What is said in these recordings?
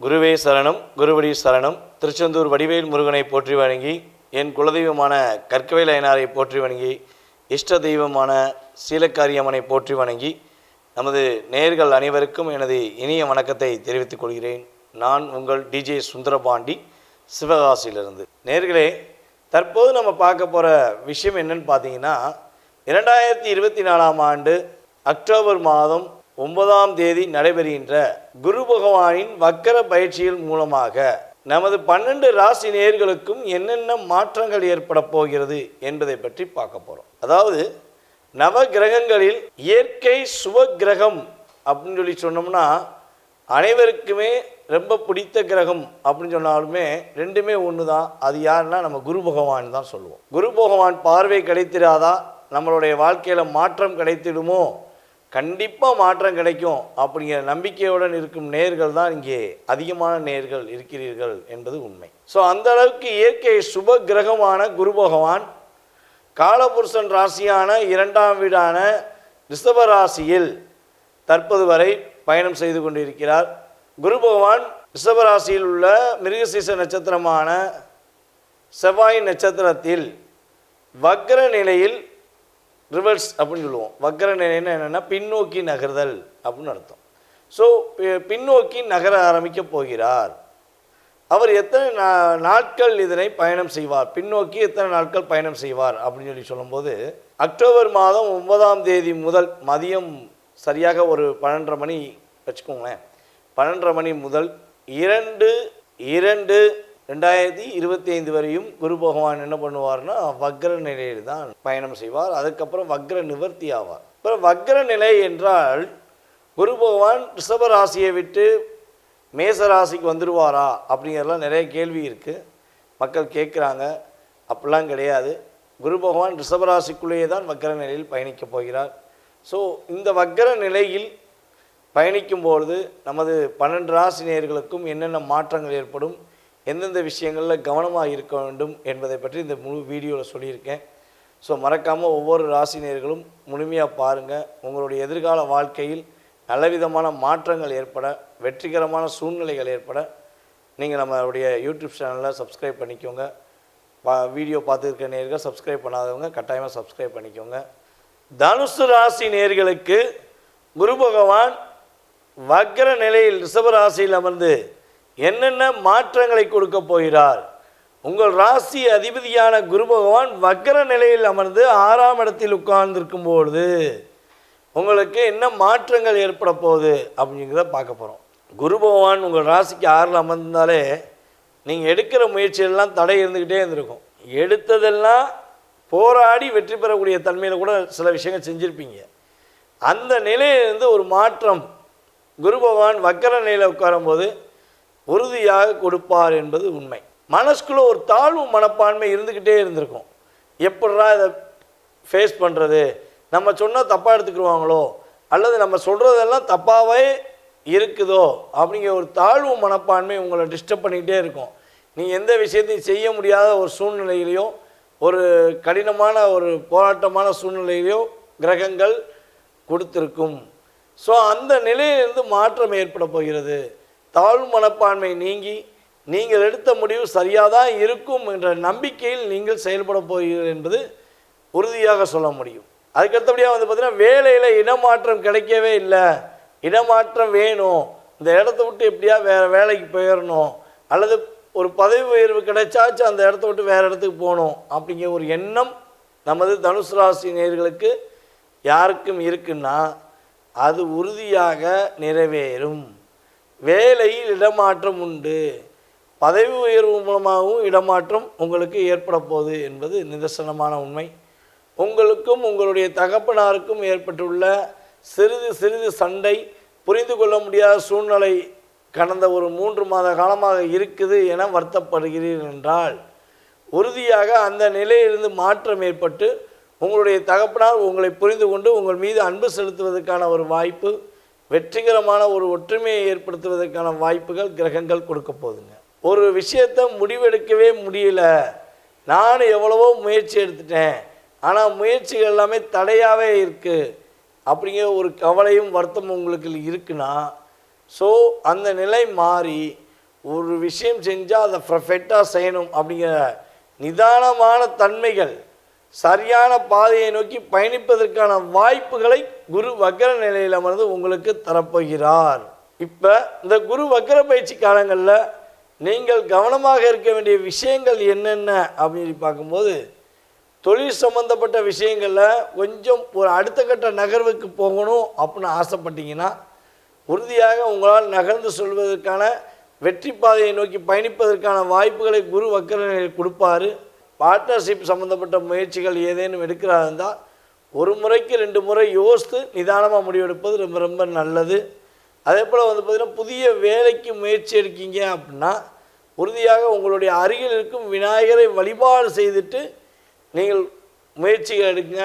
குருவே சரணம் குருவடி சரணம். திருச்செந்தூர் வடிவேல் முருகனை போற்றி வணங்கி என் குலதெய்வமான கற்கவேல் அயனாரை போற்றி வணங்கி இஷ்ட தெய்வமான சீலக்காரியம்மனை போற்றி வணங்கி நமது நேர்கள் அனைவருக்கும் எனது இனிய வணக்கத்தை தெரிவித்துக் கொள்கிறேன். நான் உங்கள் டிஜே சுந்தரபாண்டி சிவகாசியிலிருந்து. நேர்களே தற்போது நம்ம பார்க்க போகிற விஷயம் என்னன்னு பார்த்தீங்கன்னா இரண்டாயிரத்தி இருபத்தி நாலாம் ஆண்டு அக்டோபர் மாதம் ஒன்பதாம் தேதி நடைபெறுகின்ற குரு பகவானின் வக்கர பயிற்சியின் மூலமாக நமது பன்னெண்டு ராசி நேர்களுக்கும் என்னென்ன மாற்றங்கள் ஏற்பட போகிறது என்பதை பற்றி பார்க்க போகிறோம் அதாவது நவ கிரகங்களில் இயற்கை சுப கிரகம் அப்படின்னு சொல்லி சொன்னோம்னா அனைவருக்குமே ரொம்ப பிடித்த கிரகம் அப்படின்னு சொன்னாலுமே ரெண்டுமே ஒன்று தான் அது யாருன்னா நம்ம குரு பகவான் தான் சொல்லுவோம். குரு பகவான் பார்வை கிடைத்திராதா? நம்மளுடைய வாழ்க்கையில் மாற்றம் கிடைத்திடுமோ? கண்டிப்பாக மாற்றம் கிடைக்கும் அப்படிங்கிற நம்பிக்கையுடன் இருக்கும் நேர்கள் தான் இங்கே அதிகமான நேர்கள் இருக்கிறீர்கள் என்பது உண்மை. ஸோ அந்த அளவுக்கு இயற்கை சுப கிரகமான குரு பகவான் காலபுருஷன் ராசியான இரண்டாம் வீடான ரிஷப ராசியில் தற்போது வரை பயணம் செய்து கொண்டிருக்கிறார். குரு பகவான் ரிஷப ராசியில் உள்ள மிருகசீச நட்சத்திரமான செவ்வாய் நட்சத்திரத்தில் வக்ர நிலையில் ரிவர்ஸ் அப்படின்னு சொல்லுவோம். வக்கர நிலைன்னா என்னென்னா பின்னோக்கி நகர்தல் அப்படின்னு அர்த்தம். ஸோ பின்னோக்கி நகர ஆரம்பிக்க போகிறார். அவர் எத்தனை நா நாட்கள் இதனை பயணம் செய்வார்? பின்னோக்கி எத்தனை நாட்கள் பயணம் செய்வார்? அப்படின்னு சொல்லி சொல்லும்போது அக்டோபர் மாதம் ஒன்பதாம் தேதி முதல் மதியம் சரியாக ஒரு பன்னெண்டரை மணி வச்சுக்கோங்களேன். பன்னெண்டரை மணி முதல் இரண்டு இரண்டு ரெண்டாயிரத்தி இருபத்தி ஐந்து வரையும் குரு பகவான் என்ன பண்ணுவார்னா வக்ர நிலையில் தான் பயணம் செய்வார். அதுக்கப்புறம் வக்ர நிவர்த்தி ஆவார். அப்புறம் வக்ர நிலை என்றால் குரு பகவான் ரிஷப ராசியை விட்டு மேச ராசிக்கு வந்துடுவாரா அப்படிங்கிறதுலாம் நிறைய கேள்வி இருக்குது மக்கள் கேட்குறாங்க அப்படிலாம் கிடையாது. குரு பகவான் ரிஷபராசிக்குள்ளேயே தான் வக்கர நிலையில் பயணிக்கப் போகிறார். ஸோ இந்த வக்கர நிலையில் பயணிக்கும்பொழுது நமது பன்னெண்டு ராசி நேர்களுக்கும் என்னென்ன மாற்றங்கள் ஏற்படும்? எந்தெந்த விஷயங்களில் கவனமாக இருக்க வேண்டும் என்பதை பற்றி இந்த முழு வீடியோவில் சொல்லியிருக்கேன். ஸோ மறக்காமல் ஒவ்வொரு ராசினியர்களும் முழுமையாக பாருங்கள் உங்களுடைய எதிர்கால வாழ்க்கையில் நல்லவிதமான மாற்றங்கள் ஏற்பட வெற்றிகரமான சூழ்நிலைகள் ஏற்பட நீங்கள் நம்மளுடைய யூடியூப் சேனலில் சப்ஸ்கிரைப் பண்ணிக்கோங்க. பா வீடியோ பார்த்துருக்க நேர்கள் சப்ஸ்கிரைப் பண்ணாதவங்க கட்டாயமாக சப்ஸ்கிரைப் பண்ணிக்கோங்க. தனுசு ராசி நேர்களுக்கு குரு பகவான் வக்ர நிலையில் ரிஷப ராசியில் அமர்ந்து என்னென்ன மாற்றங்களை கொடுக்க போகிறார்? உங்கள் ராசி அதிபதியான குரு பகவான் வக்கர நிலையில் அமர்ந்து ஆறாம் இடத்தில் உட்கார்ந்துருக்கும் பொழுது உங்களுக்கு என்ன மாற்றங்கள் ஏற்பட போகுது அப்படிங்கிறத பார்க்க போகிறோம் குரு பகவான் உங்கள் ராசிக்கு ஆறில் அமர்ந்தாலே நீங்கள் எடுக்கிற முயற்சியெல்லாம் தடை இருந்துக்கிட்டே இருந்திருக்கும். எடுத்ததெல்லாம் போராடி வெற்றி பெறக்கூடிய தன்மையில் கூட சில விஷயங்கள் செஞ்சுருப்பீங்க. அந்த நிலையிலிருந்து ஒரு மாற்றம் குரு பகவான் வக்கர நிலையில் உட்காரும்போது உறுதியாக கொடுப்பார் என்பது உண்மை. மனசுக்குள்ளே ஒரு தாழ்வு மனப்பான்மை இருந்துக்கிட்டே இருந்திருக்கும். எப்படா இதை ஃபேஸ் பண்ணுறது நம்ம சொன்னால் தப்பாக எடுத்துக்கிடுவாங்களோ? அல்லது நம்ம சொல்கிறதெல்லாம் தப்பாகவே இருக்குதோ? அப்படிங்கிற ஒரு தாழ்வு மனப்பான்மை உங்களை டிஸ்டர்ப் பண்ணிக்கிட்டே இருக்கும். நீங்கள் எந்த விஷயத்தையும் செய்ய முடியாத ஒரு சூழ்நிலையிலையும் ஒரு கடினமான ஒரு போராட்டமான சூழ்நிலையிலையோ கிரகங்கள் கொடுத்துருக்கும். ஸோ அந்த நிலையிலிருந்து மாற்றம் ஏற்பட போகிறது. தாழ்வு மனப்பான்மை நீங்கி நீங்கள் எடுத்த முடிவு சரியாக தான் இருக்கும் என்ற நம்பிக்கையில் நீங்கள் செயல்பட போகிறீர்கள் என்பது உறுதியாக சொல்ல முடியும். அதுக்கடுத்தபடியாக வந்து பார்த்தீங்கன்னா வேலையில் இடமாற்றம் கிடைக்கவே இல்லை. இடமாற்றம் வேணும். இந்த இடத்த விட்டு எப்படியா வேறு வேலைக்கு போயிடணும் அல்லது ஒரு பதவி உயர்வு கிடைச்சாச்சும் அந்த இடத்த விட்டு வேறு இடத்துக்கு போகணும் அப்படிங்கிற ஒரு எண்ணம் நமது தனுசு ராசி நேர்களுக்கு யாருக்கும் இருக்குன்னா அது உறுதியாக நிறைவேறும். வேலையில் இடமாற்றம் உண்டு. பதவி உயர்வு மூலமாகவும் இடமாற்றம் உங்களுக்கு ஏற்பட போகுது என்பது நிதர்சனமான உண்மை. உங்களுக்கும் உங்களுடைய தகப்பனாருக்கும் ஏற்பட்டுள்ள சிறிது சிறிது சண்டை புரிந்து கொள்ள முடியாத சூழ்நிலை கடந்த ஒரு மூன்று மாத காலமாக இருக்குது என வருத்தப்படுகிறீர்கள் என்றால் உறுதியாக அந்த நிலையிலிருந்து மாற்றம் ஏற்பட்டு உங்களுடைய தகப்பனார் உங்களை புரிந்து கொண்டு உங்கள் மீது அன்பு செலுத்துவதற்கான ஒரு வாய்ப்பு வெற்றிகரமான ஒரு ஒற்றுமையை ஏற்படுத்துவதற்கான வாய்ப்புகள் கிரகங்கள் கொடுக்க போகுதுங்க. ஒரு விஷயத்தை முடிவெடுக்கவே முடியல. நான் எவ்வளவோ முயற்சி எடுத்துட்டேன். ஆனால் முயற்சிகள் எல்லாமே தடையாகவே இருக்குது அப்படிங்கிற ஒரு கவலையும் வருத்தமும் உங்களுக்கு இருக்குன்னா ஸோ அந்த நிலை மாறி ஒரு விஷயம் செஞ்சால் அதை பர்ஃபெக்டாக செய்யணும் அப்படிங்கிற நிதானமான தன்மைகள் சரியான பாதையை நோக்கி பயணிப்பதற்கான வாய்ப்புகளை குரு வக்கர நிலையில் அமர்ந்து உங்களுக்கு தரப்போகிறார். இப்போ இந்த குரு வக்கர பயிற்சி காலங்களில் நீங்கள் கவனமாக இருக்க வேண்டிய விஷயங்கள் என்னென்ன அப்படின்னு பார்க்கும்போது தொழில் சம்மந்தப்பட்ட விஷயங்களில் கொஞ்சம் ஒரு அடுத்த கட்ட நகர்வுக்கு போகணும் அப்படின்னு ஆசைப்பட்டீங்கன்னா உறுதியாக உங்களால் நகர்ந்து சொல்வதற்கான வெற்றி பாதையை நோக்கி பயணிப்பதற்கான வாய்ப்புகளை குரு வக்கரநிலையில் கொடுப்பாரு. பார்ட்னர்ஷிப் சம்மந்தப்பட்ட முயற்சிகள் ஏதேனும் எடுக்கிறாருந்தால் ஒரு முறைக்கு ரெண்டு முறை யோசித்து நிதானமாக முடிவெடுப்பது ரொம்ப ரொம்ப நல்லது. அதே போல் வந்து பார்த்திங்கன்னா புதிய வேலைக்கு முயற்சி எடுக்கீங்க அப்படின்னா உறுதியாக உங்களுடைய அருகில் இருக்கும் விநாயகரை வழிபாடு செய்துட்டு நீங்கள் முயற்சிகள் எடுங்க.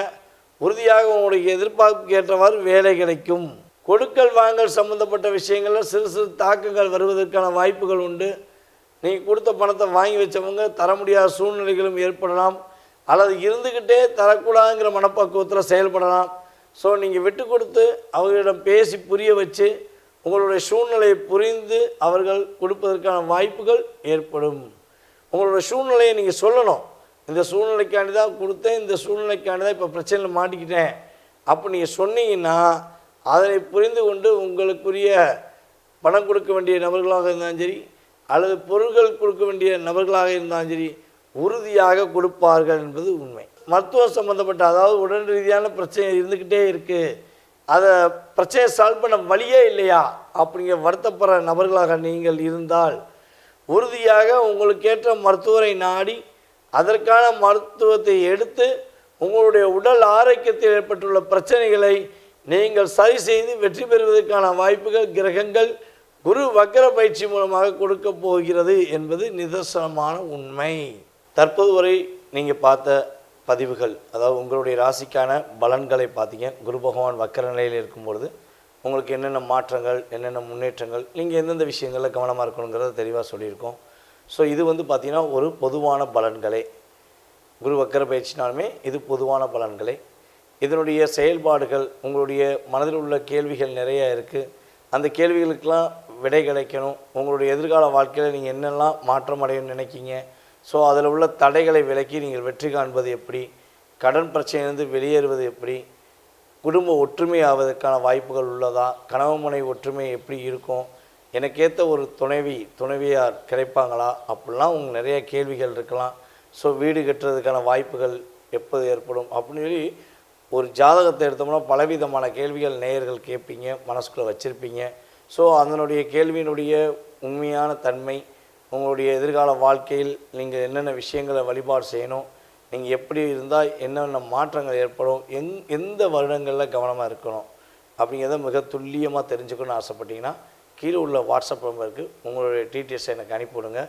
உறுதியாக உங்களுடைய எதிர்பார்ப்புக்கு ஏற்றவாறு வேலை கிடைக்கும். கொடுக்கல் வாங்கல் சம்மந்தப்பட்ட விஷயங்களில் சிறு சிறு தாக்கங்கள் வருவதற்கான வாய்ப்புகள் உண்டு. நீங்கள் கொடுத்த பணத்தை வாங்கி வச்சவங்க தர முடியாத சூழ்நிலைகளும் ஏற்படலாம். அல்லது இருந்துக்கிட்டே தரக்கூடாதுங்கிற மனப்பக்குவத்தில் செயல்படலாம். ஸோ நீங்கள் விட்டு கொடுத்து அவர்களிடம் பேசி புரிய வச்சு உங்களுடைய சூழ்நிலையை புரிந்து அவர்கள் கொடுப்பதற்கான வாய்ப்புகள் ஏற்படும். உங்களுடைய சூழ்நிலையை நீங்கள் சொல்லணும். இந்த சூழ்நிலைக்காண்டி தான் கொடுத்தேன் இந்த சூழ்நிலைக்காண்டி தான் இப்போ பிரச்சனையில் மாட்டிக்கிட்டேன். அப்போ நீங்கள் சொன்னீங்கன்னா அதனை புரிந்து கொண்டு உங்களுக்குரிய பணம் கொடுக்க வேண்டிய நபர்களாக இருந்தாலும் சரி அல்லது பொருட்கள் கொடுக்க வேண்டிய நபர்களாக இருந்தாலும் சரி உறுதியாக கொடுப்பார்கள் என்பது உண்மை. மருத்துவம் சம்மந்தப்பட்ட அதாவது உடல் ரீதியான பிரச்சனை இருந்துக்கிட்டே இருக்குது அதை பிரச்சனையை சால்வ் பண்ண வழியே இல்லையா? அப்படிங்கிற வருத்தப்படுற நபர்களாக நீங்கள் இருந்தால் உறுதியாக உங்களுக்கேற்ற மருத்துவரை நாடி அதற்கான மருத்துவத்தை எடுத்து உங்களுடைய உடல் ஆரோக்கியத்தில் ஏற்பட்டுள்ள பிரச்சனைகளை நீங்கள் சரி செய்து வெற்றி பெறுவதற்கான வாய்ப்புகள் கிரகங்கள் குரு வக்கர பயிற்சி மூலமாக கொடுக்க போகிறது என்பது நிதர்சனமான உண்மை. தற்போது வரை நீங்கள் பார்த்த பதிவுகள் அதாவது உங்களுடைய ராசிக்கான பலன்களை பார்த்தீங்க. குரு பகவான் வக்கர நிலையில் இருக்கும் பொழுது உங்களுக்கு என்னென்ன மாற்றங்கள் என்னென்ன முன்னேற்றங்கள் நீங்கள் எந்தெந்த விஷயங்களில் கவனமாக இருக்கணுங்கிறத தெளிவாக சொல்லியிருக்கோம். ஸோ இது வந்து பார்த்திங்கன்னா ஒரு பொதுவான பலன்களே. குரு வக்கர பயிற்சினாலுமே இது பொதுவான பலன்களே. இதனுடைய செயல்பாடுகள் உங்களுடைய மனதில் உள்ள கேள்விகள் நிறையா இருக்குது அந்த கேள்விகளுக்கெல்லாம் விடை கிடைக்கணும். உங்களுடைய எதிர்கால வாழ்க்கையில் நீங்கள் என்னெல்லாம் மாற்றம் அடையணும்னு நினைக்கிங்க? ஸோ அதில் உள்ள தடைகளை விலக்கி நீங்கள் வெற்றி காண்பது எப்படி? கடன் பிரச்சனையிலிருந்து வெளியேறுவது எப்படி? குடும்ப ஒற்றுமை ஆவதற்கான வாய்ப்புகள் உள்ளதா? கணவன் மனைவி ஒற்றுமை எப்படி இருக்கும்? எனக்கேற்ற ஒரு துணைவி துணைவியார் கிடைப்பாங்களா? அப்படிலாம் உங்களுக்கு நிறைய கேள்விகள் இருக்கலாம். ஸோ வீடு கட்டுறதுக்கான வாய்ப்புகள் எப்போது ஏற்படும்? அப்படின்னு சொல்லி ஒரு ஜாதகத்தை எடுத்தோம்னா பலவிதமான கேள்விகள் நேயர்கள் கேட்பீங்க மனசுக்குள்ளே வச்சுருப்பீங்க. ஸோ அதனுடைய கேள்வியினுடைய உண்மையான தன்மை உங்களுடைய எதிர்கால வாழ்க்கையில் நீங்கள் என்னென்ன விஷயங்களை வழிபாடு செய்யணும் நீங்கள் எப்படி இருந்தால் என்னென்ன மாற்றங்கள் ஏற்படும் எங் எந்த வருடங்களில் கவனமாக இருக்கணும் அப்படிங்கிறத மிக துல்லியமாக தெரிஞ்சுக்கணும்னு ஆசைப்பட்டீங்கன்னா கீழே உள்ள வாட்ஸ்அப் நம்பருக்கு உங்களுடைய டீட்டெயில்ஸை எனக்கு அனுப்பிவிடுங்க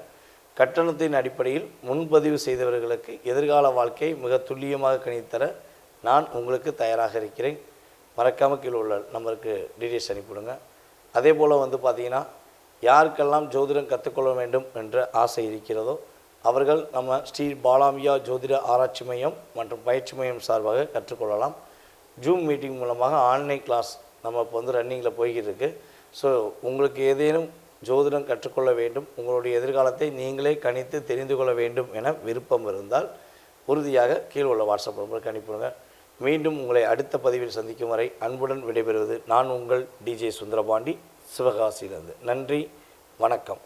கட்டணத்தின் அடிப்படையில் முன்பதிவு செய்தவர்களுக்கு எதிர்கால வாழ்க்கையை மிக துல்லியமாக கணித்தர நான் உங்களுக்கு தயாராக இருக்கிறேன். மறக்காமல் கீழே உள்ள நம்பருக்கு டீட்டெயில்ஸ் அனுப்பிவிடுங்க அதே போல் வந்து பார்த்தீங்கன்னா யாருக்கெல்லாம் ஜோதிடம் கற்றுக்கொள்ள வேண்டும் என்ற ஆசை இருக்கிறதோ அவர்கள் நம்ம ஸ்ரீ பாலாமியா ஜோதிட ஆராய்ச்சி மையம் மற்றும் பயிற்சி மையம் சார்பாக கற்றுக்கொள்ளலாம். ஜூம் மீட்டிங் மூலமாக ஆன்லைன் கிளாஸ் நம்ம இப்போ வந்து ரன்னிங்கில் போய்கிட்டு இருக்குது ஸோ உங்களுக்கு ஏதேனும் ஜோதிடம் கற்றுக்கொள்ள வேண்டும் உங்களுடைய எதிர்காலத்தை நீங்களே கணித்து தெரிந்து கொள்ள வேண்டும் என விருப்பம் இருந்தால் உறுதியாக கீழே உள்ள வாட்ஸ்அப் நம்பருக்கு அனுப்பிவிடுங்க. மீண்டும் உங்களை அடுத்த பதிவில் சந்திக்கும் வரை அன்புடன் விடைபெறுவது நான் உங்கள் டிஜே சுந்தரபாண்டி சிவகாசியிலிருந்து. நன்றி வணக்கம்.